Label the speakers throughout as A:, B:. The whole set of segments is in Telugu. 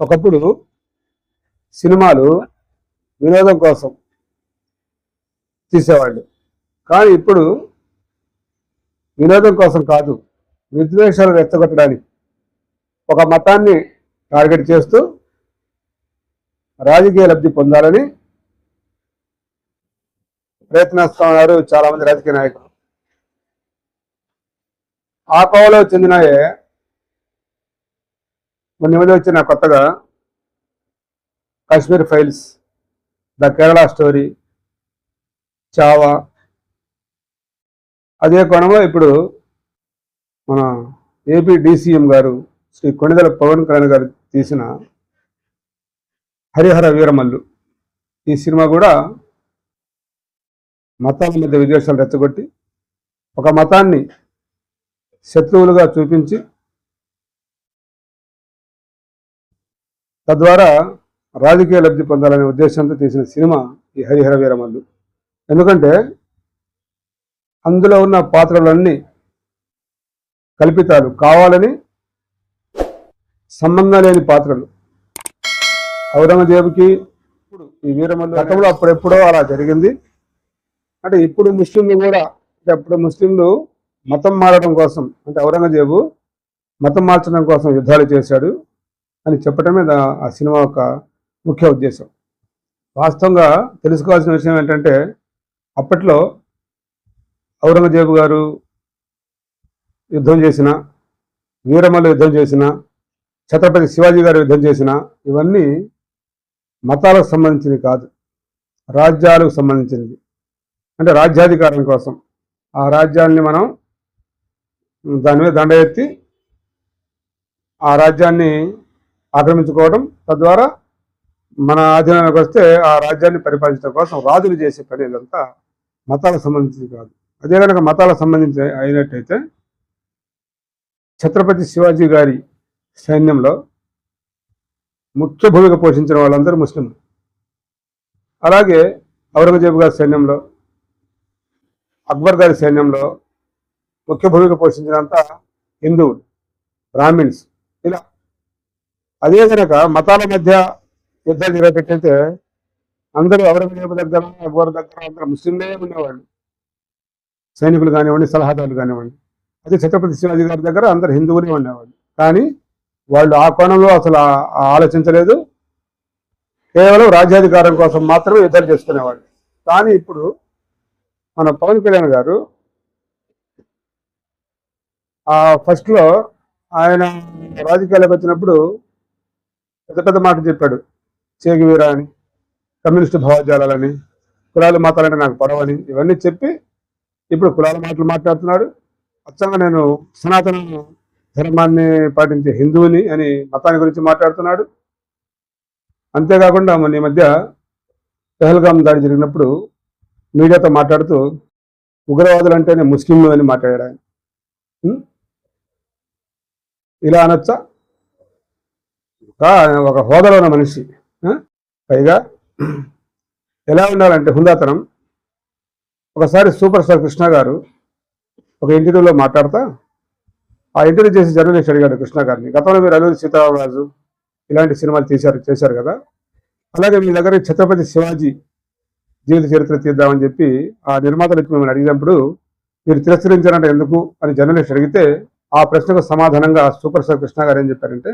A: ఒకప్పుడు సినిమాలు వినోదం కోసం తీసేవాళ్ళు. కానీ ఇప్పుడు వినోదం కోసం కాదు విద్వేషాలు రెచ్చగొట్టడానికి ఒక మతాన్ని టార్గెట్ చేస్తూ రాజకీయ లబ్ధి పొందాలని ప్రయత్నిస్తున్నారు చాలా మంది రాజకీయ నాయకులు. ఆ కోవలో చెందినయే మొన్న ఈ వచ్చిన కొత్తగా Kashmir files the Kerala story Chhaava అదే కోణంలో ఇప్పుడు మన ఏపీ డిసిఎం గారు శ్రీ కొణిదల పవన్ కళ్యాణ్ గారు తీసిన హరిహర వీరమల్లు. ఈ సినిమా కూడా మతాల మధ్య విద్వేషాలు రెచ్చగొట్టి ఒక మతాన్ని శత్రువులుగా చూపించి తద్వారా రాజకీయ లబ్ధి పొందాలనే ఉద్దేశంతో తీసిన సినిమా ఈ హరిహర వీరమల్లు. ఎందుకంటే అందులో ఉన్న పాత్రలన్నీ కల్పితాలు కావాలని సంబంధం లేని పాత్రలు. ఔరంగజేబుకి ఇప్పుడు ఈ వీరమల్లు గతంలో అప్పుడెప్పుడో అలా జరిగింది. అంటే ఇప్పుడు ముస్లింలు కూడా అంటే అప్పుడు ముస్లింలు మతం మారడం కోసం అంటే ఔరంగజేబు మతం మార్చడం కోసం యుద్ధాలు చేశాడు. అని చెప్పటమే దా- ఆ సినిమా యొక్క ముఖ్య ఉద్దేశం. వాస్తవంగా తెలుసుకోవాల్సిన విషయం ఏంటంటే అప్పట్లో ఔరంగజేబు గారు యుద్ధం చేసిన వీరమల్లు యుద్ధం చేసిన ఛత్రపతి శివాజీ గారు యుద్ధం చేసిన ఇవన్నీ మతాలకు సంబంధించినవి కాదు. రాజ్యాలకు సంబంధించినవి. అంటే రాజ్యాధికారం కోసం. ఆ రాజ్యాన్ని మనం దాని మీద దండ ఎత్తి ఆ రాజ్యాన్ని ఆక్రమించుకోవడం తద్వారా మన ఆధీనంలోకి వస్తే ఆ రాజ్యాన్ని పరిపాలించడం కోసం రాజులు చేసే పని ఇదంతా మతాలకు సంబంధించింది కాదు. అదే కనుక మతాలకు సంబంధించి అయినట్టయితే ఛత్రపతి శివాజీ గారి సైన్యంలో ముఖ్య భూమిక పోషించిన వాళ్ళందరూ ముస్లింలు. అలాగే ఔరంగజేబు గారి సైన్యంలో అక్బర్ గారి సైన్యంలో ముఖ్య భూమిక పోషించినంత హిందువులు బ్రాహ్మిన్స్ ఇలా అదే కనుక మతాల మధ్య యుద్ధం నిలబెట్టితే అందరూ ఔరంగజేబు దగ్గర అక్బర్ దగ్గర అందరూ ముస్లింలే ఉండేవాళ్ళు. సైనికులు కానివ్వండి సలహాదారులు కానివ్వండి. అదే ఛత్రపతి శివాజీ గారి దగ్గర అందరు హిందువులే ఉండేవాళ్ళు. కానీ వాళ్ళు ఆ కోణంలో అసలు ఆలోచించలేదు. కేవలం రాజ్యాధికారం కోసం మాత్రమే యుద్ధం చేసుకునేవాళ్ళు. కానీ ఇప్పుడు మన పవన్ కళ్యాణ్ గారు ఆ ఫస్ట్లో ఆయన రాజకీయాలకు వచ్చినప్పుడు పెద్ద పెద్ద మాట చెప్పాడు. చేగివీరా అని కమ్యూనిస్టు భావజాలని కులాలు మతాలంటే నాకు పడవని ఇవన్నీ చెప్పి ఇప్పుడు కులాల మాటలు మాట్లాడుతున్నాడు. అచ్చంగా నేను సనాతన ధర్మాన్ని పాటించే హిందువుని అని మతాన్ని గురించి మాట్లాడుతున్నాడు. అంతేకాకుండా మన ఈ మధ్య పెహల్గాం దాడి జరిగినప్పుడు మీడియాతో మాట్లాడుతూ ఉగ్రవాదులు అంటేనే ముస్లింలు అని మాట్లాడాడు ఆయన. ఇలా అనొచ్చా? ఒక- హోదాలో ఉన్న మనిషి ఆ? పైగా ఎలా ఉండాలంటే హుందాతనం ఒకసారి సూపర్ స్టార్ కృష్ణ గారు ఒక ఇంటర్వ్యూలో మాట్లాడతా ఆ ఇంటర్వ్యూ చేసి జర్నలిస్ట్ అడిగాడు కృష్ణ గారిని గతంలో మీరు అల్లూరి సీతారామరాజు ఇలాంటి సినిమాలు తీశారు చేశారు కదా అలాగే మీ దగ్గర ఛత్రపతి శివాజీ జీవిత చరిత్ర తీద్దామని చెప్పి ఆ నిర్మాతలకు మిమ్మల్ని అడిగినప్పుడు మీరు తిరస్కరించారంటే ఎందుకు అని జర్నలిస్ట్ అడిగితే ఆ ప్రశ్నకు సమాధానంగా సూపర్ స్టార్ కృష్ణ గారు ఏం చెప్పారంటే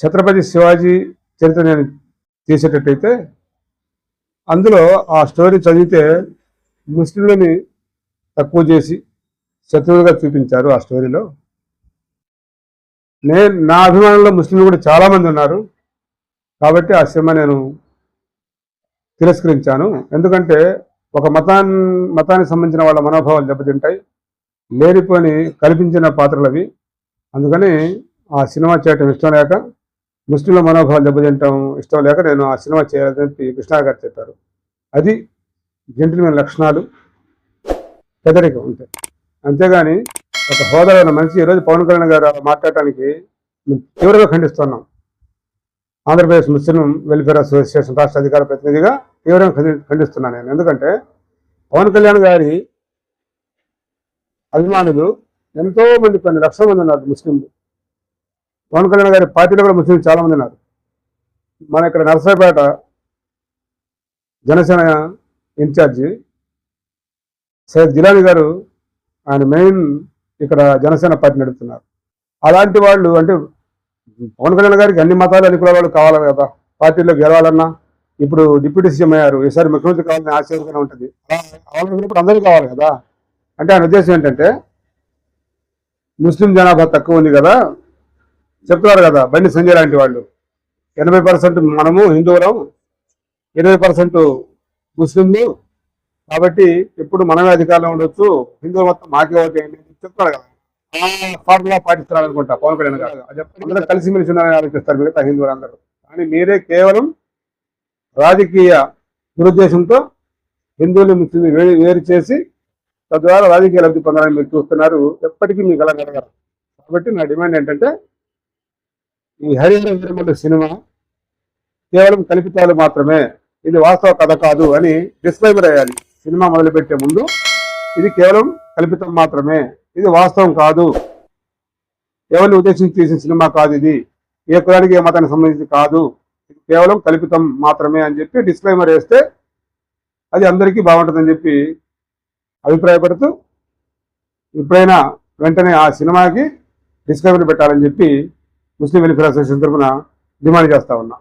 A: ఛత్రపతి శివాజీ చరిత్ర నేను తీసేటట్టయితే అందులో ఆ స్టోరీ చదివితే ముస్లింలని తక్కువ చేసి శత్రువులుగా చూపించారు ఆ స్టోరీలో. నేను నా అభిమానంలో ముస్లింలు కూడా చాలామంది ఉన్నారు. కాబట్టి ఆ సినిమా నేను తిరస్కరించాను. ఎందుకంటే ఒక మతాన్ మతానికి సంబంధించిన వాళ్ళ మనోభావాలు దెబ్బతింటాయి. లేనిపోని కల్పించిన పాత్రలు అవి అందుకని ఆ సినిమా చేయటం ఇష్టం లేక ముస్లింల మనోభావాలు దెబ్బతింటం ఇష్టం లేక నేను ఆ సినిమా చేయాలని కృష్ణా గారు చెప్పారు. అది జెంటిల్మెన్ లక్షణాలు పెదరికం ఉంటాయి అంతేగాని ఒక హోదాలో ఉన్న మనిషి ఈరోజు పవన్ కళ్యాణ్ గారు మాట్లాడటానికి తీవ్రంగా ఖండిస్తున్నాం. ఆంధ్రప్రదేశ్ ముస్లిం వెల్ఫేర్ అసోసియేషన్ రాష్ట్ర అధికార ప్రతినిధిగా తీవ్రంగా ఖండిస్తున్నాను నేను. ఎందుకంటే పవన్ కళ్యాణ్ గారి అభిమానులు ఎంతో మంది కొన్ని లక్షల మంది ఉన్నారు ముస్లింలు. పవన్ కళ్యాణ్ గారి పార్టీలో కూడా ముస్లింలు చాలా మంది ఉన్నారు. మన ఇక్కడ నర్సరాపేట జనసేన ఇన్ఛార్జి సయ్యద్ జిలాని గారు ఆయన మెయిన్ ఇక్కడ జనసేన పార్టీ నడుపుతున్నారు. అలాంటి వాళ్ళు అంటే పవన్ కళ్యాణ్ గారికి అన్ని మతాలు అన్ని కులాల వాళ్ళు కావాలి కదా. పార్టీలో గెలవాలన్నా ఇప్పుడు డిప్యూటీ సీఎం అయ్యారు. ఈసారి ముఖ్యమంత్రి కావాలని ఆశ్చర్యంగా ఉంటుంది. అలా అందరికీ కావాలి కదా. అంటే ఆయన ఉద్దేశం ఏంటంటే ముస్లిం జనాభా తక్కువ ఉంది కదా. చెప్తున్నారు కదా బండి సంజయ్ లాంటి వాళ్ళు. ఎనభై పర్సెంట్ మనము హిందువులం. ఇరవై పర్సెంట్ ముస్లింలు. కాబట్టి ఎప్పుడు మనమే అధికారంలో ఉండొచ్చు. హిందువులు మొత్తం మాకే ఓటేయండి అని చెప్తున్నారు కదా. ఆ ఫార్ములా పాటిస్తున్నారు అనుకుంటా పవన్ కళ్యాణ్ గారు. అది కలిసి అందరూ కలిసిమెలిసి ఉన్నారని ఆలోచిస్తారు మిగతా హిందువులు అందరూ కానీ మీరే కేవలం రాజకీయ దురుద్దేశంతో హిందువులు ముస్లింలు వేరు వేరు చేసి తద్వారా రాజకీయ లబ్ధి పొందాలని మీరు చూస్తున్నారు. ఎప్పటికీ మీకు అలా జరగరు కాబట్టి నా డిమాండ్ ఏంటంటే ఈ హరిహర వీరమల్లు సినిమా కేవలం కల్పితాలు మాత్రమే. ఇది వాస్తవ కథ కాదు అని డిస్క్లైమర్ అయ్యాలి సినిమా మొదలుపెట్టే ముందు ఇది కేవలం కల్పితం మాత్రమే. ఇది వాస్తవం కాదు. ఎవరిని ఉద్దేశించి తీసిన సినిమా కాదు ఇది. ఏ కులానికి ఏ మతానికి సంబంధించి కాదు. ఇది కేవలం కల్పితం మాత్రమే అని చెప్పి డిస్క్లైమర్ వేస్తే అది అందరికీ బాగుంటుందని చెప్పి అభిప్రాయపడుతూ ఎప్పుడైనా వెంటనే ఆ సినిమాకి డిస్క్లైమర్ పెట్టాలని చెప్పి ముస్లిం వెల్ఫేర్ అసోసియేషన్ తరఫున డిమాండ్ చేస్తా ఉన్నా.